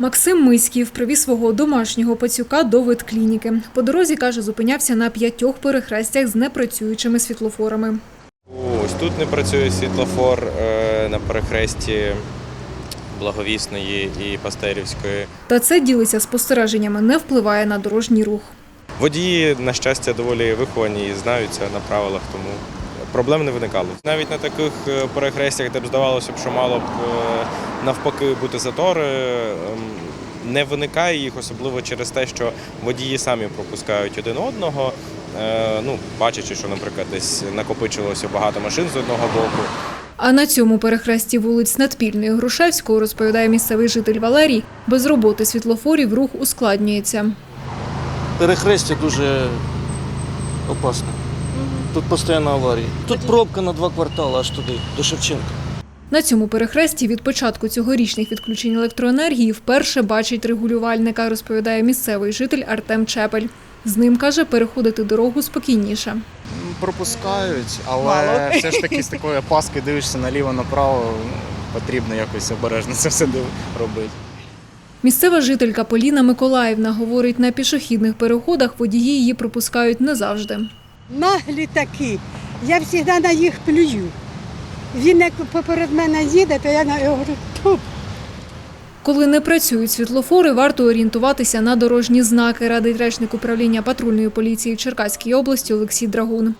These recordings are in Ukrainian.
Максим Миськів привіз свого домашнього пацюка до ветклініки. По дорозі, каже, зупинявся на п'ятьох перехрестях з непрацюючими світлофорами. Ось тут не працює світлофор е, на перехресті Благовісної і Пастерівської. Та це ділиться спостереженнями, не впливає на дорожній рух. Водії, на щастя, доволі виховані і знаються на правилах, тому проблем не виникало. Навіть на таких е, перехрестях, де б здавалося б, що мало б е, навпаки бути затори, ем, не виникає їх, особливо через те, що водії самі пропускають один одного. Е, Ну, бачачи, що, наприклад, десь накопичилося багато машин з одного боку. А на цьому перехресті вулиць Надпільної Грушевського, розповідає місцевий житель Валерій, без роботи світлофорів рух ускладнюється. Перехрестя дуже опасне. Тут постійно аварії. Тут пробка на два квартали аж туди, до Шевченка. На цьому перехресті від початку цьогорічних відключень електроенергії вперше бачить регулювальника, розповідає місцевий житель Артем Чепель. З ним каже, переходити дорогу спокійніше. пропускають, але все ж таки з такої опаски дивишся наліво-направо, ну, потрібно якось обережно це все робити. Місцева жителька Поліна Миколаївна говорить, на пішохідних переходах водії її пропускають не завжди. Наглі такі. Я завжди на їх плюю. Він як поперед мене їде, то я на його говорю, «Тьфу, Коли не працюють світлофори, варто орієнтуватися на дорожні знаки, радить речник управління патрульної поліції в Черкаській області Олексій Драгун.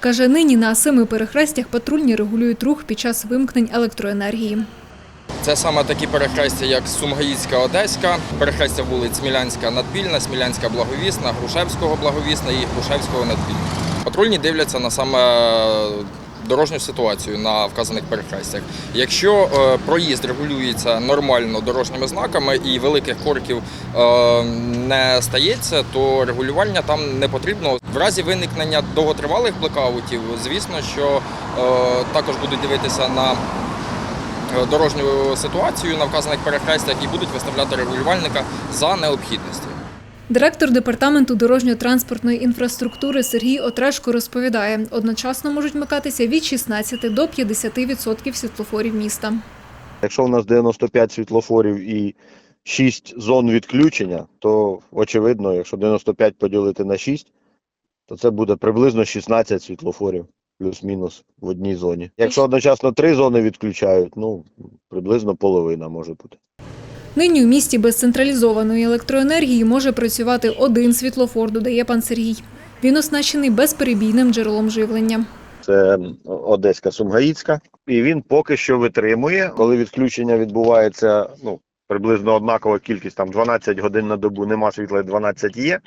Каже, нині на семи перехрестях патрульні регулюють рух під час вимкнень електроенергії. Це саме такі перехрестя, як Сумгаїцька, Одеська, перехрестя вулиць Смілянська, Надпільна, Смілянська, Благовісна, Грушевського, Благовісна і Грушевського, Надпільна. Патрульні дивляться на саме дорожню ситуацію на вказаних перехрестях. Якщо е, проїзд регулюється нормально дорожніми знаками і великих корків е, не стається, то регулювання там не потрібно. В разі виникнення довготривалих блекаутів, звісно, що е, також будуть дивитися на е, дорожню ситуацію на вказаних перехрестях і будуть виставляти регулювальника за необхідності. Директор департаменту дорожньо-транспортної інфраструктури Сергій Отрешко розповідає, одночасно можуть вмикатися від 16 до 50% світлофорів міста. Якщо у нас 95 світлофорів і 6 зон відключення, то очевидно, якщо 95 поділити на 6, то це буде приблизно 16 світлофорів плюс-мінус в одній зоні. Якщо одночасно три зони відключають, ну приблизно половина може бути. Нині у місті без централізованої електроенергії може працювати один світлофор, додає пан Сергій. Він оснащений безперебійним джерелом живлення. Це Одеська Сумгаїцька. І він поки що витримує, коли відключення відбувається ну, приблизно однакова кількість, там 12 годин на добу, нема світла, і 12 є,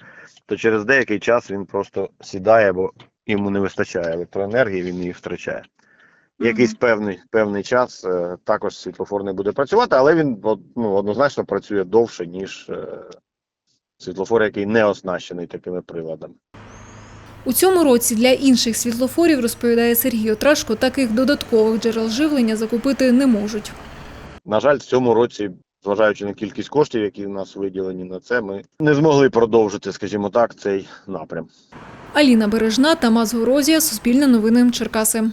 то через деякий час він просто сідає, бо йому не вистачає електроенергії, він її втрачає. Якийсь певний, певний час е, також світлофор не буде працювати, але він ну, однозначно працює довше, ніж е, світлофор, який не оснащений такими приладами. У цьому році для інших світлофорів, розповідає Сергій Отрашко, таких додаткових джерел живлення закупити не можуть. На жаль, в цьому році, зважаючи на кількість коштів, які в нас виділені на це, ми не змогли продовжити, скажімо так, цей напрям. Аліна Бережна, Тамас Горозія, Суспільне новини Черкаси.